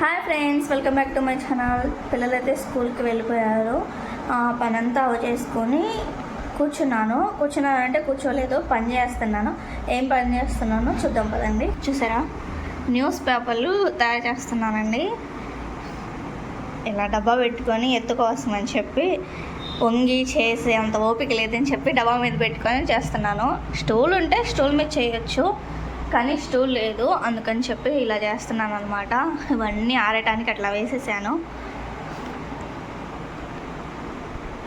Hi friends welcome back to my channel. పిల్లలైతే స్కూల్కి వెళ్ళిపోయారు. ఆ, పనంతా చేసుకొని కూర్చున్నాను. కూర్చున్నాను అంటే కూర్చోలేదు పని చేస్తున్నాను. ఏం పని చేస్తున్నానో చూద్దాం పదండి. చూసారా? న్యూస్ పేపర్లు తయారు చేస్తున్నానండి. ఇలా డబ్బా పెట్టుకొని ఎత్తుకోవసమని చెప్పి వంగి చేసి అంత ఓపిక లేదని చెప్పి డబ్బా మీద పెట్టుకొని చేస్తున్నాను. స్టూల్ ఉంటే స్టూల్ మీద చేయొచ్చు. కానీ స్టూల్ లేదు. అందుకని చెప్పి ఇలా చేస్తున్నాను అనమాట ఇవన్నీ ఆరటానికి అట్లా వేసేసాను.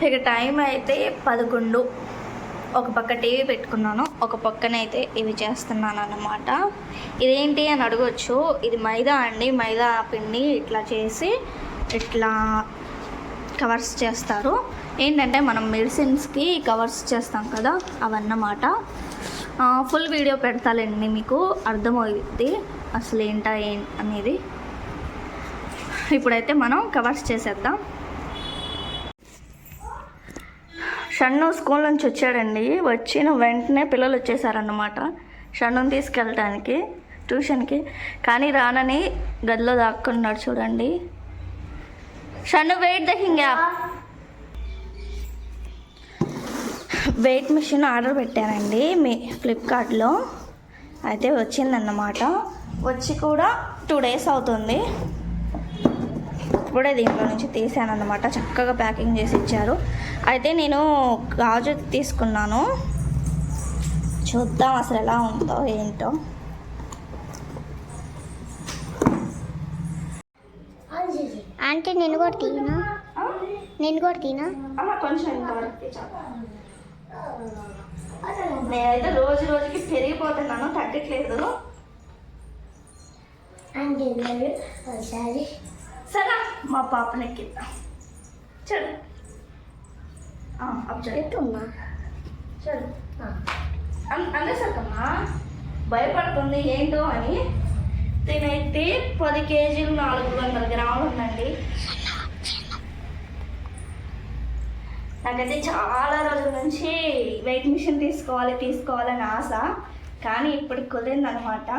ఇక టైం అయితే పదకొండు. ఒక పక్క టీవీ పెట్టుకున్నాను. ఒక పక్కనైతే ఇవి చేస్తున్నాను అన్నమాట ఇదేంటి అని అడగొచ్చు. ఇది మైదా అండి. మైదా పిండి ఇట్లా చేసి ఇట్లా కవర్స్ చేస్తారు. ఏంటంటే మనం మెడిసిన్స్కి కవర్స్ చేస్తాం కదా అవన్నమాట. ఫుల్ వీడియో పెడతాలండి మీకు. అర్థమవుద్ది అసలు ఏంటా ఏం అనేది. ఇప్పుడైతే మనం కవర్స్ చేసేద్దాం. షన్ను స్కూల్ నుంచి వచ్చాడండి. వచ్చిన వెంటనే పిల్లలు వచ్చేసారన్నమాట. షన్నుని తీసుకెళ్ళటానికి ట్యూషన్కి. కానీ రానని గదిలో దాక్కున్నాడు చూడండి. షన్ను వెయిట్ ద హింగ యాప్ వెయిట్ మిషన్ ఆర్డర్ పెట్టానండి మీ ఫ్లిప్కార్ట్లో. అయితే వచ్చిందన్నమాట. వచ్చి కూడా టూ డేస్ అవుతుంది. ఇప్పుడే దీంట్లో నుంచి తీసాను అనమాట చక్కగా ప్యాకింగ్ చేసి ఇచ్చారు. అయితే నేను గాజు తీసుకున్నాను. చూద్దాం అసలు ఎలా ఉందో ఏంటో. అంటే నేను కూడా తీనా? నేను కూడా తీనా? కొంచెం నేనైతే రోజు రోజుకి పెరిగిపోతున్నాను తగ్గట్లేదు. ఒకసారి సరే మా పాపని ఎక్కిద్దాం చూడు. ఆ, అప్పుడు చూడు. ఎట్టున్నా చూడు. అనేసరికమ్మా భయపడుతుంది ఏంటో అని తినైతే పది కేజీలు నాలుగు వందల గ్రాములు ఉందండి. నాకైతే చాలా రోజుల నుంచి వెయిట్ మిషన్ తీసుకోవాలి తీసుకోవాలని ఆశ. కానీ ఇప్పటికి కుదిరింది అనమాట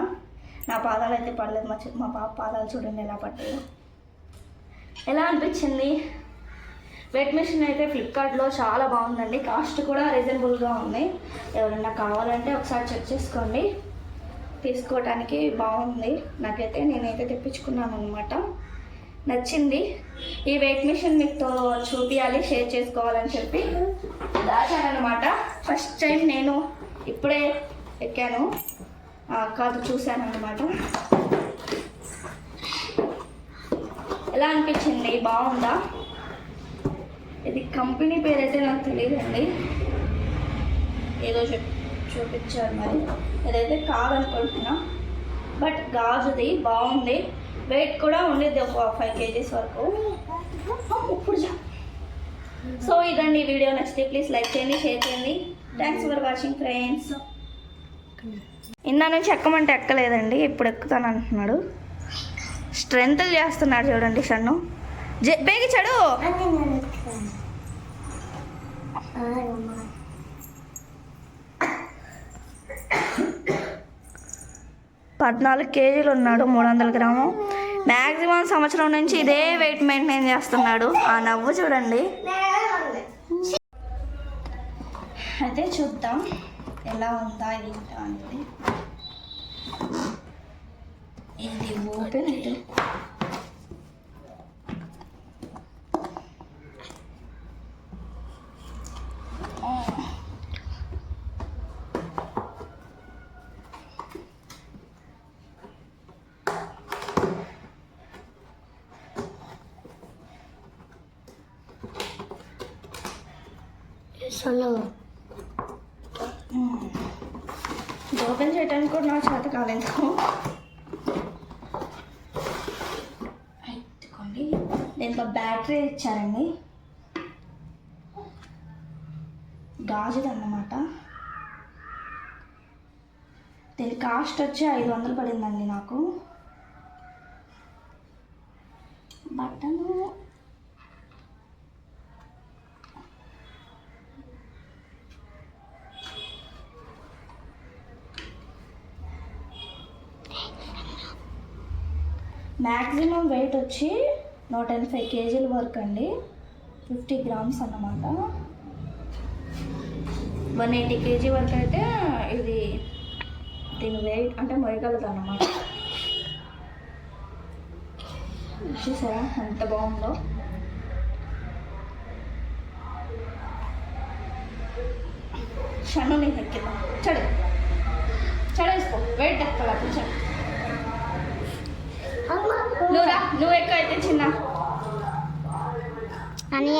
నా పాదాలు అయితే పడలేదు. మా మా పాప పాదాలు చూడండి ఎలా పడ్డాయి. ఎలా అనిపించింది? వెయిట్ మిషన్ అయితే ఫ్లిప్కార్ట్లో చాలా బాగుందండి. కాస్ట్ కూడా రీజనబుల్గా ఉంది. ఎవరైనా కావాలంటే ఒకసారి చెక్ చేసుకోండి. తీసుకోవడానికి బాగుంది. నాకైతే నేనైతే తెప్పించుకున్నాను అనమాట నచ్చింది. ఈ వెయిట్ మిషన్ మీతో చూపించాలి షేర్ చేసుకోవాలని చెప్పి దాచానమాట ఫస్ట్ టైం నేను ఇప్పుడే ఎక్కాను. కాదు చూశాను అనమాట ఎలా అనిపించింది? బాగుందా? ఇది కంపెనీ పేరు అయితే నాకు తెలియదండి. ఏదో చెప్ చూపించారు మరి. ఇదైతే కాదనుకుంటున్నా. బట్ గాజుది బాగుంది. వెయిట్ కూడా ఉండేది ఒక ఫైవ్ కేజీస్ వరకు. ఇప్పుడు సో ఇదండి వీడియో నచ్చితే ప్లీజ్ లైక్ చేయండి షేర్ చేయండి. థ్యాంక్స్ ఫర్ వాచింగ్ ఫ్రెండ్స్ ఇందా నుంచి ఎక్కమంటే ఎక్కలేదండి ఇప్పుడు ఎక్కుతాను అంటున్నాడు. స్ట్రెంత్ చేస్తున్నాడు చూడండి షన్ను. జే బేగించాడు అంటే పద్నాలుగు కేజీలు ఉన్నాడు మూడు వందల గ్రాము. మ్యాక్సిమం సంవత్సరం నుంచి ఇదే వెయిట్ మెయింటైన్ చేస్తున్నాడు. ఆ నవ్వు చూడండి. అయితే చూద్దాం ఎలా ఉందా ఏంటో అనేది. ఇది ఓపెన్ ఇది. సొల్లు ఓపెన్ చేయడానికి కూడా నా చేత కాలేదు. ఎత్తుకోండి దీంట్లో బ్యాటరీ ఇచ్చారండి గాజుది అన్నమాట. దీని కాస్ట్ వచ్చి ఐదు వందలు పడిందండి నాకు. బట్టను మ్యాక్సిమం వెయిట్ వచ్చి నూట ఎనభై కేజీల వరకు అండి. ఫిఫ్టీ గ్రామ్స్ అన్నమాట. వన్ ఎయిటీ కేజీ వరకు అయితే ఇది దీని వెయిట్ అంటే మొయగలదు అన్నమాట. చూసారా ఎంత బాగుందో. క్షణం నేను ఎక్కిద్దాం చడు చడేసుకో. వెయిట్ ఎక్కలా చడు నువ్వు రా ఎక్కువ అయితే చిన్న. అని